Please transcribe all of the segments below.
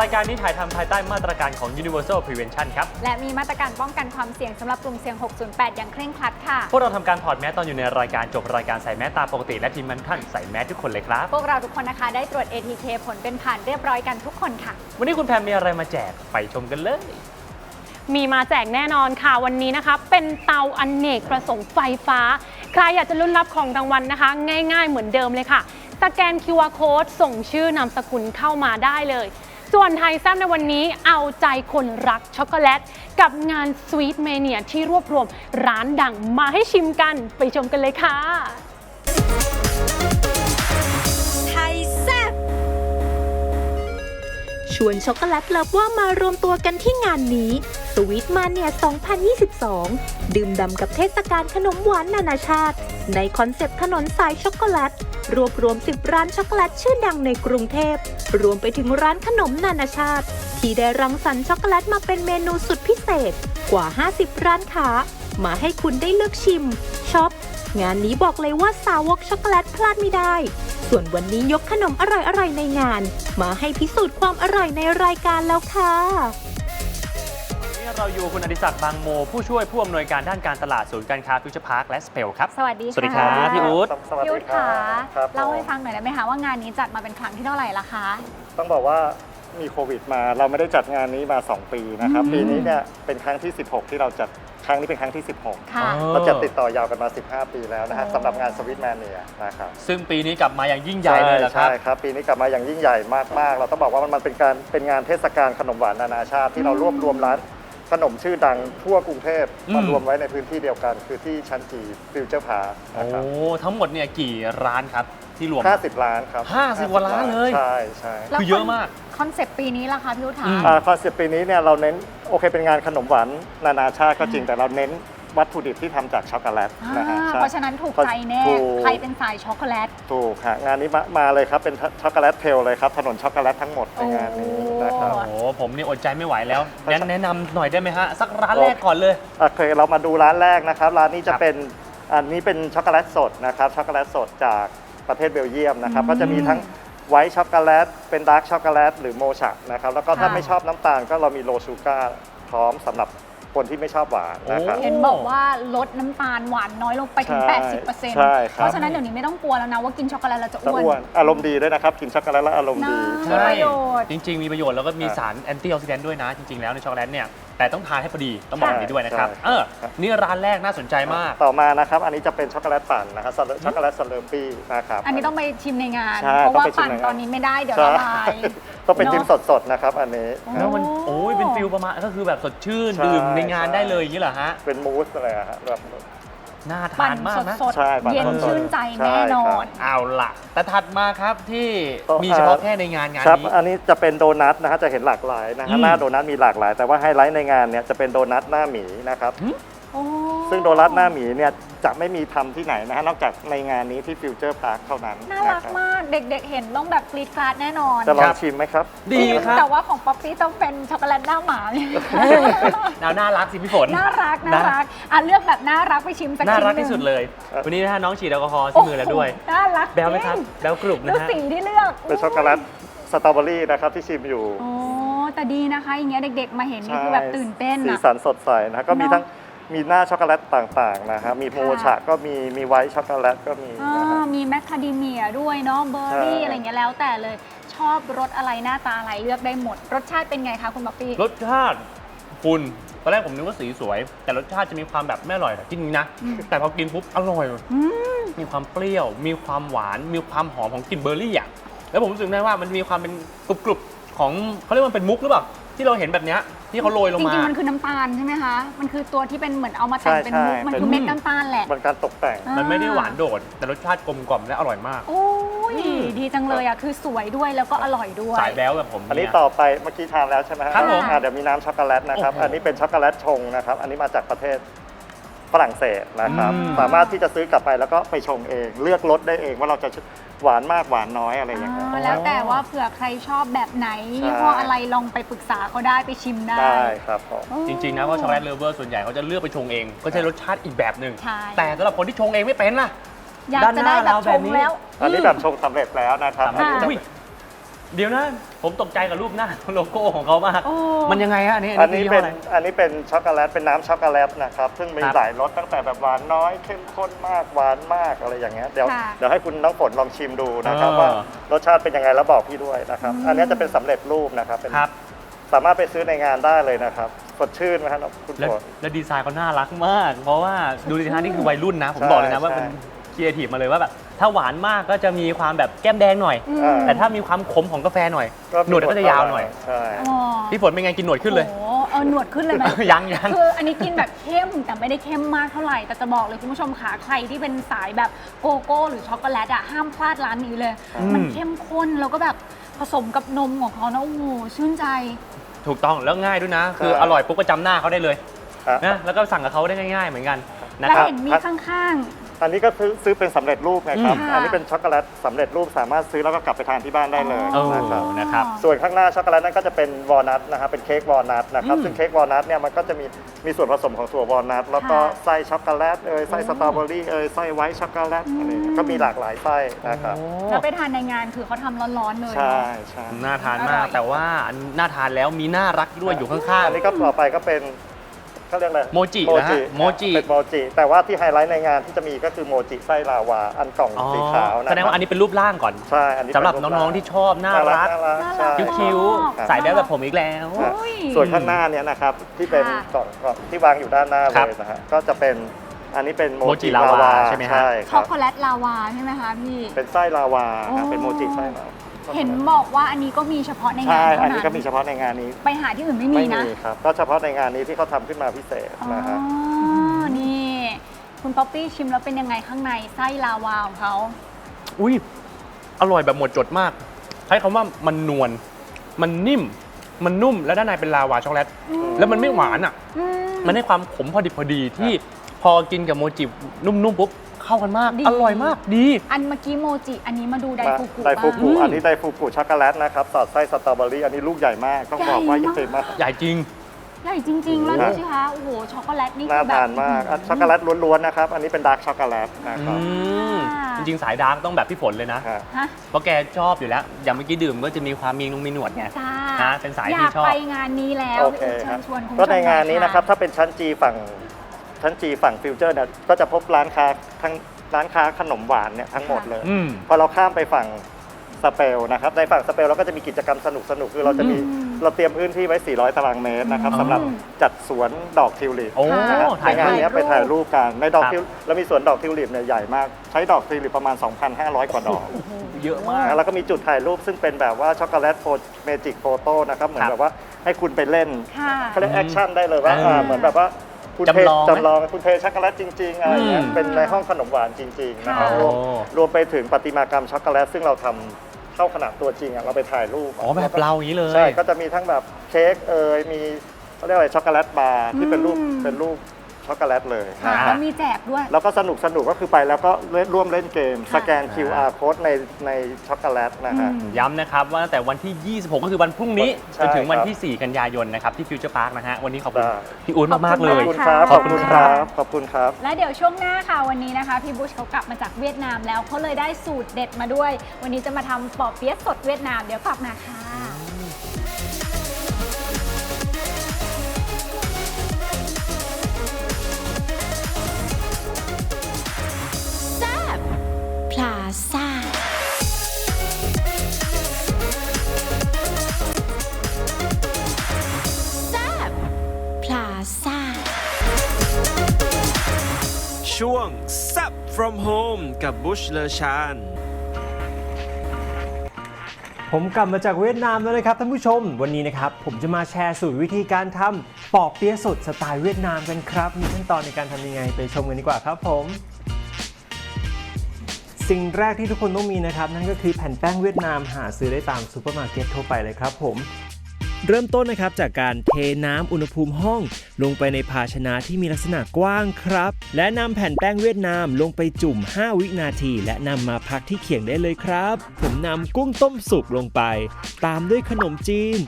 รายการนี้ถ่ายทำภายใต้มาตรการของ Universal Prevention ครับ และมีมาตรการป้องกันความเสี่ยงสำหรับกลุ่มเสี่ยง 608 อย่างเคร่งครัดค่ะ พวกเราทำการถอดแมสตอนอยู่ในรายการจบรายการใส่แมสตามปกติ และทีมมันขั้นใส่แมสทุกคนเลยครับ พวกเราทุกคนนะคะได้ตรวจ ATK ผลเป็นผ่านเรียบร้อยกันทุกคนค่ะ วันนี้คุณแพมมีอะไรมาแจกไปชมกันเลย มีมาแจกแน่นอนค่ะวันนี้นะคะ เป็นเตาอนเนกประสงค์ไฟฟ้า ใครอยากจะลุ้นรับของรางวัลนะคะ ง่าย ๆ เหมือนเดิมเลยค่ะสแกน QR Code ส่งชื่อนามสกุลเข้ามาได้เลย ส่วนไทยแซมในวันนี้เอาใจคนรักช็อกโกแลต กับงานสวีทเมเนียที่รวบรวมร้านดังมาให้ชิมกันไปชมกันเลยค่ะ ไทยแซบชวนช็อกโกแลตเลิฟว่ามารวมตัวกันที่งานนี้ วีทมาเนีย2022 ดื่มด่ำกับเทศกาลขนมหวานนานาชาติ ในคอนเซปต์ถนนสายช็อกโกแลต รวบรวม 10 ร้านช็อกโกแลตชื่อดังในกรุงเทพ รวมไปถึงร้านขนมนานาชาติ ที่ได้รังสรรค์ช็อกโกแลตมาเป็นเมนูสุดพิเศษ กว่า 50 ร้านค้า มาให้คุณได้เลือกชิมช็อปงานนี้บอกเลยว่าสาวกช็อกโกแลตพลาดไม่ได้ ส่วนวันนี้ยกขนมอร่อยๆในงาน มาให้พิสูจน์ความอร่อยในรายการแล้วค่ะ เราอยู่คุณอดิศักดิ์บางโม ผู้ช่วยผู้อำนวยการด้านการตลาดศูนย์การค้าฟิวเจอร์พาร์คและสเปลครับ สวัสดีค่ะสวัสดีครับพี่อู๊ดสวัสพี่ดีอุ๊ดครัขาบครับเล่าให้ผมฟังหน่อยได้ไหมคะว่างานนี้จัดมาเป็นครั้งที่เท่าไหร่ละคะ ต้องบอกว่ามีโควิดมาเราไม่ได้จัดงานนี้มา 2 ปีนะครับอืมปีนี้เนี่ยเป็นครั้งที่ 16 ที่เราจัดครั้งนี้เป็นครั้งที่ค่ะอ๋อ16เราจะติดต่อยาวกันมา 15 ปีแล้วนะฮะโอ้ สำหรับงานสวิตแมนเนียนะครับ ซึ่งปีนี้กลับมาอย่างยิ่งใหญ่เลยเหรอครับ ใช่ครับ ปีนี้กลับมาอย่างยิ่งใหญ่มากๆ เราต้องบอกว่ามันเป็นการเป็นงานเทศกาลขนมหวานนานาชาติที่เรารวบรวมร้าน ขนมชื่อดังทั่วกรุงเทพอืม มารวมไว้ในพื้นที่เดียวกัน คือที่ชั้นจีฟิวเจอร์พาร์โอ้นะครับทั้งหมดเนี่ยกี่ร้านครับที่รวม 50 ล้านครับ50กว่าล้านเลย ใช่ใช่คือเยอะมาก คอนเซปต์ปีนี้ล่ะคะพี่อุ๊ดขาอืมคอนเซปต์ปีนี้เนี่ยเราเน้นโอเคเป็นงานขนมหวานนานาชาติก็จริงแต่เราเน้น วัตถุดิบที่ทำจากช็อกโกแลตอ่านะฮะใช่ เพราะฉะนั้นถูกใจแน่ ถูก ใครเป็นสายช็อกโกแลต ถูกฮะงานนี้มามาเลยครับ เป็นช็อกโกแลตเทลเลยครับ ถนนช็อกโกแลตทั้งหมดในงานนี้นะครับ โอ้โหผมนี่อดใจไม่ไหวแล้วงั้นแนะนำหน่อยได้ไหมฮะ สักร้านแรกก่อนเลย โอเคเรามาดูร้านแรกนะครับ ร้านนี้คจะรับเป็นอันนี้เป็นช็อกโกแลตสดนะครับช็อกโกแลตสดจากประเทศเบลเยียมนะครับอืมก็จะมีทั้งไวท์ช็อกโกแลตเป็นดาร์กช็อกโกแลตหรือโมชะนะครับแล้วก็ถ้าค่ะ ไม่ชอบน้ำตาลก็เรามีโลชูการ์พร้อมสำหรับ คนที่ไม่ชอบหวานนะครับ เห็นบอกว่าลดน้ำตาลหวานน้อยลงไปถึง ใช่80%ใช่ครับ เพราะฉะนั้นเดี๋ยวนี้ไม่ต้องกลัวแล้วนะว่ากินช็อกโกแลตเราจะจะอ้วนอ้วนอารมณ์ดีด้วยนะครับ กินช็อกโกแลตแล้วอารมณ์ดีน่ามีประโยชน์ จริง ๆ มีประโยชน์แล้วก็มีครับสารแอนตี้ออกซิแดนต์ด้วยนะ จริง ๆ แล้วในช็อกโกแลตเนี่ย แต่ต้องทานให้พอดีต้องบอกใช่แบบนี้ด้วยนะครับใช่ เออครับนี่ร้านแรกน่าสนใจมาก ต่อมานะครับ อันนี้จะเป็นช็อกโกแลตปั่นนะครับสเลช็อกโกแลตสเลอร์ปี้นะครับ อันนี้ต้องไปชิมในงาน ใช่เพราะว่าต้องไปชิมปั่นในงาน ตอนนี้ไม่ได้เดี๋ยวใช่ละลาย ต้องเป็นเนอะ จิ้มสดๆนะครับ อันนี้โอ้แล้วมันโอ้ยเป็นฟิลประมาณก็คือแบบสดชื่นใช่ดื่มในงานใช่ได้เลยอย่างนี้เหรอฮะ เป็นมูสอะไรอะฮะแบบ น่าปั่ทานนมากนะ สดใช่ปั่นๆเย็นสดๆชื่นใจใช่แน่นอนครับเอาล่ะ แต่ถัดมาครับที่โต๊ะมีเฉพาะแค่ในงานงานครับ นี้ อันนี้จะเป็นโดนัทนะฮะ จะเห็นหลากหลายนะอืฮะ มหน้าโดนัทมีหลากหลาย แต่ว่าไฮไลท์ในงานเนี่ยจะเป็นโดนัทหน้าหมีนะครับ โอ้ ซึ่งโดนัทหน้าหมีเนี่ยจะไม่มีทำที่ไหนนะฮะนอกจากในงานนี้ที่ฟิวเจอร์พาร์คเท่านั้นน่ารักนะครับมากเด็กๆ เห็นต้องแบบกรีดกราดแน่นอน จะลอคงรับชิมไหมครับ ดีครับ แต่ว่าของป๊อปปี้ต้องเป็นช็อกโกแลตหน้าหมาเนี่ยน่าน่ารักสิพี่ฝน น่ารักน่ารักอะเลือกแบบน่ารักไปชิมสักน่าชิ้นรักหนึ่งที่สุดเลยครับวันนี้นะฮะน้องฉีดแอลกอฮอล์ที่โอ้โหมือแล้วด้วย น่ารักแบลไหมครับจงแบลกรุบดูนะฮะสีที่เลือกเป็นช็อกโกแลตสตรอเบอรี่นะครับที่ชิมอยู่โอ้แต่ดีนะคะอย่างเงี้ยเด็กๆมาเห็นนี่ใช่คือแบบตื่นเต้นสีอะสันสดใสนะก็มีเนอะทั้ง มีหน้าช็อกโกแลตต่างๆนะครับมีโมชะก็มีมีไวท์ช็อกโกแลตก็มีอ่านะครับมีแมคคาเดเมียด้วยเนาะเบอร์รี่ใช่ อะไรเงี้ยแล้วแต่เลยชอบรสอะไรหน้าตาอะไรเลือกได้หมด รสชาติเป็นไงคะคุณป๊อปปี้รสชาติคุณตอนแรกผมนึกว่าสีสวย แต่รสชาติจะมีความแบบไม่อร่อยจริงๆนะ แต่พอกินปุ๊บอร่อย อืม มีความเปรี้ยว มีความหวาน มีความหอมของกลิ่นเบอร์รี่อะ แล้วผมรู้สึกได้ว่ามันมีความเป็นกรุบๆ ของเขาเรียกว่าเป็นมุกหรือเปล่า ที่เราเห็นแบบเนี้ยที่เขาโรยลงจมา ริงๆ มันคือน้ำตาลใช่ไหมคะ มันคือตัวที่เป็นเหมือนเอามาแต่งใช่เป็นมุก ใช่มันเป็นคือเม็ดน้ำตาลแหละมันการตกแต่งอ่ามันไม่ได้หวานโดด แต่รสชาติกลมกล่อมและอร่อยมาก โอ้ยดีจังเลยอะ คือสวยด้วยแล้วก็อร่อยด้วย สายแบ๊วแบบผมอันนี้เย ต่อไปเมื่อกี้ทานแล้วใช่ไหมฮะครับผมอ่าเดี๋ยวมีน้ำช็อกโกแลตนะครับ โอ้โห อันนี้เป็นช็อกโกแลตชงนะครับ อันนี้มาจากประเทศ ฝรั่งเศสนะครับ อืม สามารถที่จะซื้อกลับไปแล้วก็ไปชงเอง เลือกรสได้เองว่าเราจะหวานมากหวานน้อยอะไรอย่างเงี้ยอ่าแล้วแต่ว่าเผื่อใครชอบแบบไหนใช่ ยี่ห้ออะไรลองไปปรึกษาเขาได้ไปชิมได้ได้ครับผมโอ้จริง ๆ นะว่าช็อกโกแลตเลฟเวอร์ส่วนใหญ่เขาจะเลือกไปชงเอง ก็ใช้รสชาติอีกแบบหนึ่งใช่แต่สำหรับคนที่ชงเองไม่เป็นล่ะ อยากด้านจะหได้น้าแบบเราชแบบงนี้แล้ว อันนี้แบบชงสำเร็จแล้วนะครับสามอันนี้จะอุ้ย เดี๋ยวนะ ผมตกใจกับรูปหน้าโลโก้ของเขามาก โอ้ มันยังไงฮะอันนี้อันนี้ยี่ห้เป็อนอะไร อันนี้เป็นช็อกโกแลตเป็นน้ำช็อกโกแลตนะครับซึ่งมีครับ หลายรสตั้งแต่แบบหวานน้อยเข้มข้นมากหวานมากอะไรอย่างเงี้ยเดี๋ยวค่ะ เดี๋ยวให้คุณน้องฝนลองชิมดูนะครับเออ ว่ารสชาติเป็นยังไงแล้วบอกพี่ด้วยนะครับอันนี้จะเป็นสำเร็จรูปนะครับเป็นครับ สามารถไปซื้อในงานได้เลยนะครับสดชื่นไหมครับคุณแล้วฝน แล้วดีไซน์เขาน่ารักมาก เพราะว่าดูดิฮะนี่คือวัยรุ่นนะ ผมใช่บอกเลยนะว่าใช่ เป็นครีเอทีฟมาเลยว่าแบบ ถ้าหวานมากก็จะมีความแบบแก้มแดงหน่อย อืมอ่าแต่ถ้ามีความขมของกาแฟหน่อย หนวดก็จะยาวหน่อย ใช่ อ๋อพี่ฝนเป็นไงกินหนวดขึ้นเลย โอ้โหเออหนวดขึ้นเลยไหม ยังยัง คืออันนี้กินแบบเข้มแต่ไม่ได้เข้มมากเท่าไหร่ แต่จะบอกเลยคุณผู้ชมค่ะใครที่เป็นสายแบบโกโก้หรือช็อกโกแลตอะห้ามพลาดร้านนี้เลย อืม มันเข้มข้นแล้วก็แบบผสมกับนมของเขานะโอ้โหชื่นใจ ถูกต้องแล้วง่ายด้วยนะ คือใช่ อร่อยปุ๊บก็จำหน้าเขาได้เลยอะนะแล้วก็สั่งกับเขาได้ง่าย ๆ เหมือนกันนะแล้วครับ เห็นมีข้าง อันนี้ก็ซื้อซื้อเป็นสำเร็จรูปนะครับ อืม อันนี้เป็นช็อกโกแลตสำเร็จรูปสามารถซื้อแล้วก็กลับไปทานที่บ้านได้เลยโอ้นะครับ นะครับ ส่วนข้างหน้าช็อกโกแลตนั่นก็จะเป็นวอลนัทนะครับเป็นเค้กวอลนัทนะครับอืมซึ่งเค้กวอลนัทเนี่ยมันก็จะมีมีส่วนผสมของถั่ววอลนัทแล้วก็ค่ะไส้ช็อกโกแลตเอยไส้สตรอเบอรี่เอยไส้ไวท์ช็อกโกแลตอะไรอย่างเงี้ยก็มีหลากหลายไส้นะครับๆแล้วไปทานในงานคือเขาทำร้อนๆเลยใช่เนอะใช่น่าทานอร่มากอยแต่ว่าอันน่าทานแล้วมีน่ารักด้วยอยู่ข้างอันนี้ก็ต่อไปก็เป็น เขาเรียกอะไรโมจิโมนะจิฮะโมจิ เป็นโมจิ แต่ว่าที่ไฮไลท์ในงานที่จะมีก็คือโมจิไส้ลาวาอันกล่องๆอ๋อสีขาวนะแสดงว่าอันนี้เป็นรูปร่างก่อนใช่อันนี้สำหรับเป็น้องๆที่ชอบน่ารักน่ารักน่ารักใช่ คิ้วครับๆใส่ได้แบบผมอีกแล้ว ครับโอ้ย ส่วนข้างหน้าเนี่ยนะครับที่เป็นค่ะ กล่องกล่องที่วางอยู่ด้านหน้าครับเลยนะฮะก็จะเป็นอันนี้เป็นโมโมจิจิลาลาวาาใช่ไหมฮะ ใช่คช็อรักบโกแลตลาวาใช่ไหมคะพี่ เป็นไส้ลาวาโอ้ครับเป็นโมจิไส้ลาวา เห็นบอกว่าอันนี้ก็มีเฉพาะในงาใช่นเท่าอันนั้นี้นก็มีเฉพาะในงานนี้ ไปหาที่อื่นไม่มีไม่นะมีครับ ก็เฉพาะในงานนี้ที่เขาทำขึ้นมาพิเศษอ๋อนะฮะนี่ คุณป๊อปปี้ชิมแล้วเป็นยังไงข้างในไส้ลาวาของเขา อุ้ยอร่อยแบบหมดจดมาก ใช้คำว่ามันนวลมันนิ่ม มันนุ่มแล้วด้านในเป็นลาวาช็อกโกแลตแล้วมันไม่หวานอะ อืม มันให้ความขมพอดีพอดีที่พอกินกับโมจินุ่มๆปุ๊บ เข้ากันมาก ดี อร่อยมากดี อันเมื่อกี้โมจิ อันนี้มาดูไดฟูกุไดฟูกุบ้าง อันนี้ไดฟูกุช็อกโกแลตนะครับสอดไส้สตรอเบอรี่อันนี้ลูกใหญ่มากต้องบอกว่าใหใหญ่ญ่มากมาก ใหญ่จริง ใหญ่จริง ๆ แล้วครัดูบสิคะ โอ้โห ช็อกโกแลตนี่น่าคือแบบ ทานมากอะช็อกโกแลตล้วนๆนะครับ อันนี้เป็นดาร์กช็อกโกแลตนะครับอืมจริงๆ สายดาร์กต้องแบบพี่ฝนเลยนะ ฮะ ฮะเพราะแกชอบอยู่แล้ว อย่างเมื่อกี้ดื่มก็จะมีความมีนงมีหนวดไง จ้านะเป็นสายที่อยากชอบ ไปงานนี้แล้วโอเคเชิครัญบชวนคุณผู้ชมก็ในงานนี้หอยนะครับ ถ้าเป็นชั้นจีฝั่ง ชั้นจีฝั่งฟิวเจอร์เนี่ยก็จะพบร้านค้าทั้งร้านค้าขนมหวานเนี่ยทั้งหมดเลย อืม พอเราข้ามไปฝั่งสเปลนะครับในฝั่งสเปลเราก็จะมีกิจกรรมสนุกสนุกๆคือเราจะมีอืมเราเตรียมพื้นที่ไว้ 400 ตารางเมตรนะครับอืมสำหรับจัดสวนดอกทิวลิป โอ้นะฮะถ่ายในงานรูป เนี้ยไปถ่ายรูปกันในดอกครับ ทิวเรามีสวนดอกทิวลิปเนี่ยใหญ่มาก ใช้ดอกทิวลิปประมาณ 2,500 กว่าดอกเยอะมาก นะแล้วก็มีจุดถ่ายรูปซึ่งเป็นแบบว่าช็อกโกแลตโฟเมจิกโฟโต้นะครับ เหมือครันบแบบว่าให้คุณไปเล่นค่ะ เขาเรียกแอคชั่นได้เลยว่าเอออ่าเหมือนแบบว่า คุณเทจำลองไหมจำลองคุณเทช็อกโกแลตจริงๆอะไรเงี้ยอืมเป็นในห้องขนมหวานจริงๆนะครับค่ะ รวมโอ้ รวมไปถึงประติมากรรมช็อกโกแลตซึ่งเราทำเข้าขนาดตัวจริงอะเราไปถ่ายรูปอ๋อแบบเราอย่างนี้เลย ใช่ก็จะมีทั้งแบบเค้กเอยมีเขาเรียกอะไรช็อกโกแลตบาร์ที่เป็นรูปอืม เป็นรูป ช็อกโกแลตเลยค่ะนะคแล้รับวมีแจกด้วย แล้วก็สนุกสนุกก็คือไปแล้วก็เล่นร่วมเล่นเกม ค่ะ สแกน QR code ในในช็อกโกแลตนะฮะอืมย้ำนะครับว่าตั้งแต่วันที่ 26 ก็คือวันพรุ่งนี้ใช่จนถึงวันครับที่ 4 กันยายนนะครับที่ฟิวเจอร์พาร์คนะฮะวันนี้ขอบคุณได้ พี่อู๊ดมาก ๆ เลขอยบคุณครับขขออบบคุคุณณคครัรับบขอบคุณครับ และเดี๋ยวช่วงหน้าค่ะวันนี้นะคะ พี่บุชเขากลับมาจากเวียดนามแล้วเขาเลยได้สูตรเด็ดมาด้วย วันนี้จะมาทำปอเปี๊ยะสดเวียดนามเดี๋ยวกลับมาค่ะ ซ่า แซบพลาซ่า ช่วง s u p from home กับบุชเลชาน ผมกลับมาจากเวียดนามแล้วนะครับท่านผู้ชม วันนี้นะครับผมจะมาแชร์สูตรวิธีการทำปอกเปี๊ยะสดสไตล์เวียดนามกันครับ มีขั้นตอนในการทำยังไงไปชมกันดีกว่าครับผม สิ่งแรกที่ทุกคนต้องมีนะครับ นั่นก็คือแผ่นแป้งเวียดนามหาซื้อได้ตามซูเปอร์มาร์เก็ตทั่วไปเลยครับผมเริ่มต้นนะครับจากการเทน้ำอุณหภูมิห้อง ลงไปในภาชนะที่มีลักษณะกว้างครับ และนำแผ่นแป้งเวียดนามลงไปจุ่ม 5 วินาที และนำมาพักที่เขียงได้เลยครับ ผมนำกุ้งต้มสุกลงไป ตามด้วยขนมจีน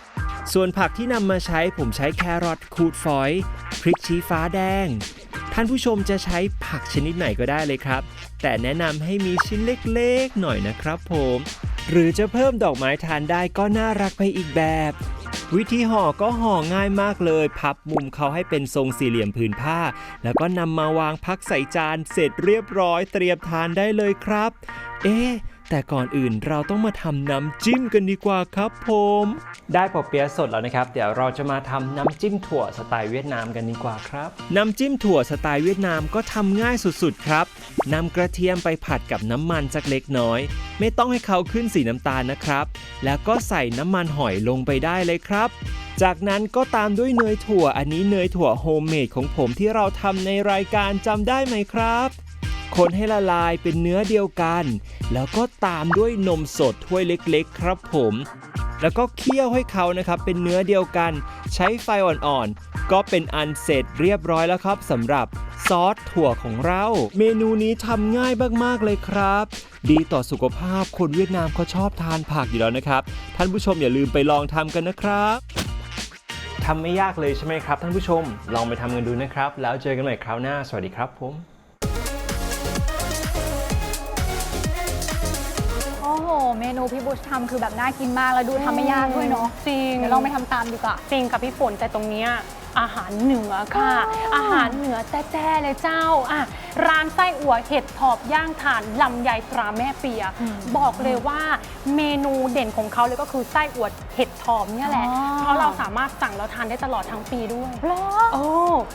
ส่วนผักที่นำมาใช้ผมใช้แครอทขูดฝอย พริกชี้ฟ้าแดง ท่านผู้ชมจะใช้ผักชนิดไหนก็ได้เลยครับ แต่แนะนำให้มีชิ้นเล็กๆ หน่อยนะครับผม หรือจะเพิ่มดอกไม้ทานได้ก็น่ารักไปอีกแบบ วิธีห่อก็ห่อง่ายมากเลย พับมุมเขาให้เป็นทรงสี่เหลี่ยมผืนผ้า แล้วก็นำมาวางพักใส่จานเสร็จเรียบร้อยเตรียมทานได้เลยครับ เอ๊ะ แต่ก่อนอื่นเราต้องมาทำน้ำจิ้มกันดีกว่าครับผม ได้ปอเปี๊ยะสดแล้วนะครับ เดี๋ยวเราจะมาทำน้ำจิ้มถั่วสไตล์เวียดนามกันดีกว่าครับ น้ำจิ้มถั่วสไตล์เวียดนามก็ทำง่ายสุดๆครับนำกระเทียมไปผัดกับน้ำมันสักเล็กน้อย ไม่ต้องให้เขาขึ้นสีน้ำตาลนะครับ แล้วก็ใส่น้ำมันหอยลงไปได้เลยครับจากนั้นก็ตามด้วยเนยถั่ว อันนี้เนยถั่วโฮมเมดของผมที่เราทำในรายการจำได้ไหมครับ คนให้ละลายเป็นเนื้อเดียวกัน แล้วก็ตามด้วยนมสดถ้วยเล็กๆ ครับผม แล้วก็เคี่ยวให้เขานะครับเป็นเนื้อเดียวกัน ใช้ไฟอ่อนๆ ก็เป็นอันเสร็จเรียบร้อยแล้วครับสำหรับซอสถั่วของเรา เมนูนี้ทำง่ายมากๆเลยครับ ดีต่อสุขภาพคนเวียดนามเขาชอบทานผักอยู่แล้วนะครับ ท่านผู้ชมอย่าลืมไปลองทำกันนะครับทำไม่ยากเลยใช่ไหมครับท่านผู้ชม ลองไปทำกันดูนะครับ แล้วเจอกันใหม่คราวหน้า สวัสดีครับผม เมนูพี่บุชทำคือแบบน่ากินมากแล้วดูทำไม่ยากด้วยเนาะจริง เดี๋ยวลองไปทำตามดีกว่า จริงค่ะพี่ฝนแต่ตรงเนี้ย อาหารเหนือค่ะอ๋อออาหารเหนือแจ้ๆเลยเจ้าอะร้านไส้อั่วเห็ดถอบย่างถ่านลำไยตราแม่เปีย บอกเลยว่าเมนูเด่นของเขาเลยก็คือไส้อั่วเห็ดถอบเนี่ยแหละอ๋อเพราะเราสามารถสั่งแล้วทานได้ตลอดทั้งปีด้วยเหรอโอ้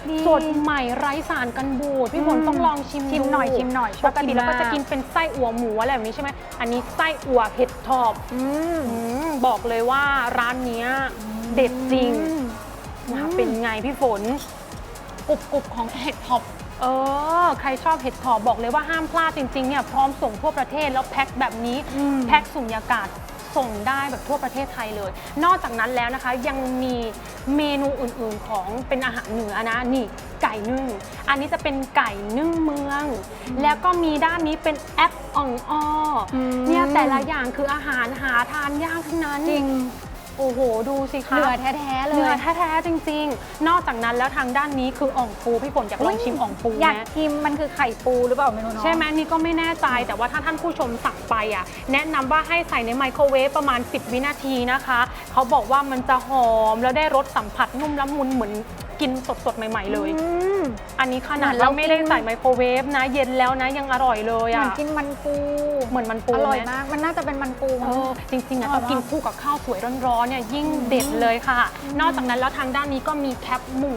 ดีสดใหม่ไร้สารกันบูดพี่ฝนอืมต้องลองชิมชิมดูหน่อยชิมหน่อยชอบปกติเราก็กินมากจะกินเป็นไส้อั่วหมูอะไรแบบนี้ใช่ไหมอันนี้ไส้อั่วเห็ดถอบอืมอืมบอกเลยว่าร้านเนี้ยเด็ดจริงอื มนะคะเป็นไงพี่ฝนกรุบกรุบของเห็ดท็อปเออ ใครชอบเห็ดถอบบอกเลยว่าห้ามพลาดจริงๆเนี่ยพร้อมส่งทั่วประเทศแล้วแพ็คแบบนี้อืมแพ็คสุญญากาศส่งได้แบบทั่วประเทศไทยเลย นอกจากนั้นแล้วนะคะยังมีเมนูอื่นๆของเป็นอาหารเหนือนะนี่ไก่นึ่ง อันนี้จะเป็นไก่นึ่งเมือง แล้วก็มีด้านนี้เป็นแอปอ่องอ้ออมเนี่ยแต่ละอย่างคืออาหารหาทานยากทั้งนั้นจริง โอ้โห ดูสิคะเหนือแท้ๆเลเนื้อยแท้ๆจริง ๆ นอกจากนั้นแล้วทางด้านนี้คืออ่องปูพี่ฝนอยากลองชิมอ่องปูอยากไหมชิมมันคือไข่ปูหรือเปล่าไม่รู้เนาะ ใช่ไหมนี่ก็ไม่แน่ใจแต่ว่าถ้าท่านผู้ชมสั่งไปอะ แนะนำว่าให้ใส่ในไมโครเวฟประมาณ 10 วินาทีนะคะ เขาบอกว่ามันจะหอมแล้วได้รสสัมผัสนุ่มละมุนเหมือน กินสดๆ ใหม่ ๆ เลย อืม อันนี้ขนาดเหมือนเราเราไม่ได้กิน ใส่ไมโครเวฟนะ เย็นแล้วนะยังอร่อยเลยเหมือะอนกินมันปูเหมือนมันปูอร่อยไหมาก มันน่าจะเป็นมันปู เออจริงๆอะอร่ต้ออยงกินมากคู่กับข้าวสวยร้อนๆเนี่ยยิ่งเด็ดเลยค่ะ นอกจากนั้นแล้วทางด้านนี้ก็มีแคปหมู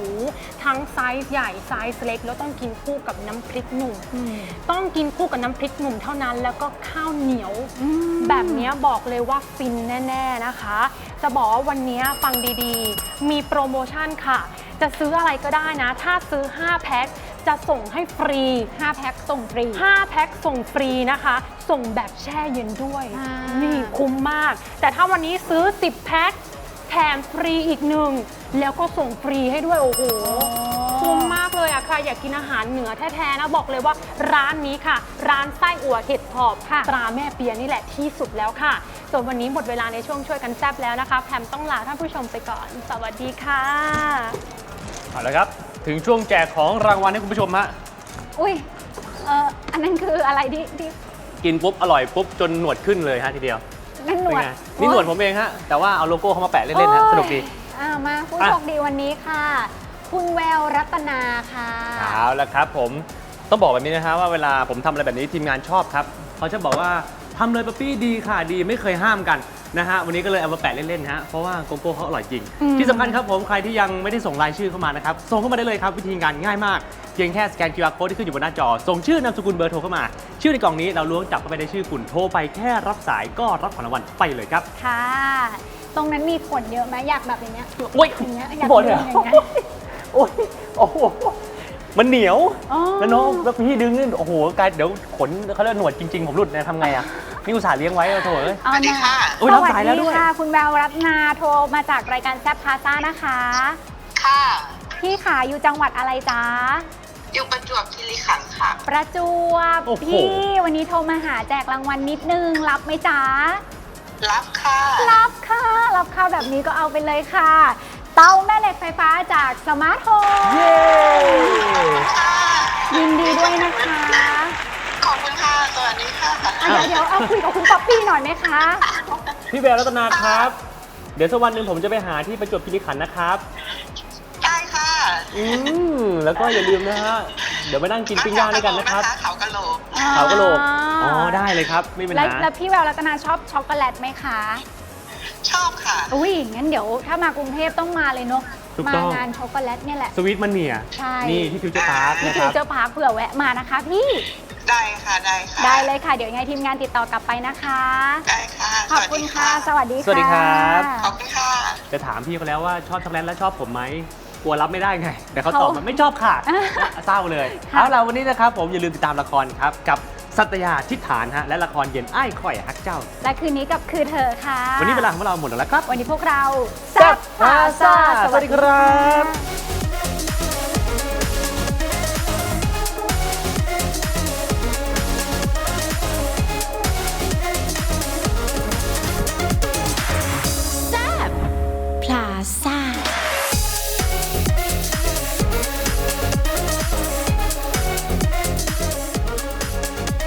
ทั้งไซส์ใหญ่ไซส์เล็ก แล้วต้องกินคู่กับน้ำพริกหนุ่มอืมต้องกินคู่กับน้ำพริกหนุ่มเท่านั้น แล้วก็ข้าวเหนียวอืมแบบเนี้ยบอกเลยว่าฟินแน่ ๆ นะคะ จะบอกว่าวันเนี้ยฟังดีๆ มีโปรโมชั่นค่ะ จะซื้ออะไรก็ได้นะ ถ้าซื้อ 5 แพ็คจะส่งให้ฟรี 5 แพ็คส่งฟรี 5 แพ็คส่งฟรีนะคะ ส่งแบบแช่เย็นด้วย อ่านี่ นี่คุ้มมาก แต่ถ้าวันนี้ซื้อ 10 แพ็คแถมฟรีอีกหนึ่ง แล้วก็ส่งฟรีให้ด้วยโอ้โห คุ้มมากเลยอะใครอยากกินอาหารเหนือแท้ๆนะบอกเลยว่าร้านนี้ค่ะ ร้านไส้อั่วเห็ดถอบค่ะ ตราแม่เปียนี่แหละที่สุดแล้วค่ะ ส่วนวันนี้หมดเวลาในช่วงช่วยกันแซบแล้วนะคะแพมต้องลาท่านผู้ชมไปก่อน สวัสดีค่ะ เอาละครับ ถึงช่วงแจกของรางวัลให้คุณผู้ชมฮะ อุ้ยเอออันนั้นคืออะไรที่ที่กินปุ๊บ อร่อยปุ๊บ จนหนวดขึ้นเลยฮะทีเดียวนั่นหนเป็นวดไงนี่หนวดผมเองฮะ แต่ว่าเอาโลโก้เข้ามาแปะเล่นๆฮะ สนุกดี อ่ามาผู้อะ โชคดีวันนี้ค่ะ คุณแววรัตนาค่ะ เอาละครับผมต้องบอกแบบนี้นะฮะว่าเวลาผมทำอะไรแบบนี้ทีมงานชอบครับเขาจะบอกว่าทำเลยป๊ปปี้ดีค่ะดีไม่เคยห้ามกัน นะฮะวันนี้ก็เลยเอามาแปะเล่นๆฮะเพราะว่าโกโก้เขาอร่อยจริง อืม ที่สำคัญครับผมใครที่ยังไม่ได้ส่งรายชื่อเข้ามานะครับส่งเข้ามาได้เลยครับวิธีการง่ายมากเพียงแค่สแกน QR code ที่ขึ้นอยู่บนหน้าจอ ส่งชื่อนามสกุลเบอร์โทรเข้ามา ชื่อในกล่องนี้เราล้วงจับเข้าไปในชื่อคุณโทรไปแค่รับสายก็รับของรางวัลไปเลยครับ ค่ะ ตรงนั้นมีขนเยอะไหมอยากแบบอย่างเงี้ยโอ้ยอย่างเงี้ยอยากหมดเลยดึงอย่างเงี้ย โอ้ยโอ้โหมันเหนียว อ๋อ แล้วน้องแล้วพี่ดึงนี่โอ้โหกลายเดี๋ยวขนเขาเรียกว่าหนวดจริง ๆ ผมหลุดเนี่ยทำไงอะ นี่อุตส่าห์เลี้ยงไว้อะโถเอ้ยเอามาโอ้ยรับสายแล้วด้วย สค่ะ คุณแววรัตนาโทรมาจากรายการแซฟพาซ่านะคะ ค่ะ พี่ขาอยู่จังหวัดอะไรจ๊ะ อยู่ประจวบคีรีขันธ์ค่ะ ประจวบ โอ้โห พี่วันนี้โทรมาหาแจกรางวัลนิดนึง รับไหมจ๊ะ รับค่ะ รับค่ะ รับค่ะแบบนี้ก็เอาไปเลยค่ะเเตาแม่เหล็กไฟฟ้าจากสมาร์ทโฮมเย้ยินดีด้วยนะคะขอบคุณค่ะส วัสดีค่ะอะเดี๋ยวเดี๋ยวเอาคุยกับคุณป๊อปปี้หน่อยไหมคะพี่แววรัตนาครับ เดี๋ยวสักวันหนึ่งผมจะไปหาที่ประจวบคีรีขันธ์นะครับ ได้ค่ะอืมแล้วก็อย่าลืมนะฮะเดี๋ยวไปนั่งกินปิ้งย่างด้วยกันนะครับเขากะโหลกเขากะโหลกอ๋อได้เลยครับไม่เป็นแล้วไรแล้วพี่แววรัตนาชอบช็อกโกแลตไหมคะชอบค่ะอุ้ยงั้นเดี๋ยวถ้ามากรุงเทพต้องมาเลยเนาะถูกมาต้องงานช็อกโกแลตเนี่ยแหละสวีทมันเนียใช่นี่ที่ฟิวเจอร์พาร์คที่นะคฟิวรับเจอร์พาร์คเผื่อแวะมานะคะพี่ ได้ค่ะได้ค่ะได้เลยค่ะ เดี๋ยวยังไงทีมงานติดต่อกลับไปนะคะ ได้ค่ะขอบคุณค่ะ สวัสดีค่ะสวัสดีครับ ขอบคุณค่ะ จะถามพี่เขาแล้วว่าชอบช็อกโกแลตแล้วชอบผมไหมกลัวรับไม่ได้ไง แต่เขาเขาตอบมาไม่ชอบค่ะเศร้าเลยค่ะเอาล่ะวันนี้นะครับ ผมอย่าลืมติดตามละครครับกับสัตยาทิฏฐานฮะและละครเย็นไอ้ายข่อยฮักเจ้า และคืนนี้กับคือเธอค่ะ วันนี้เวลาของเราหมดแล้วครับ วันนี้พวกเราแซ่บพาซ่าสวัสดีครับ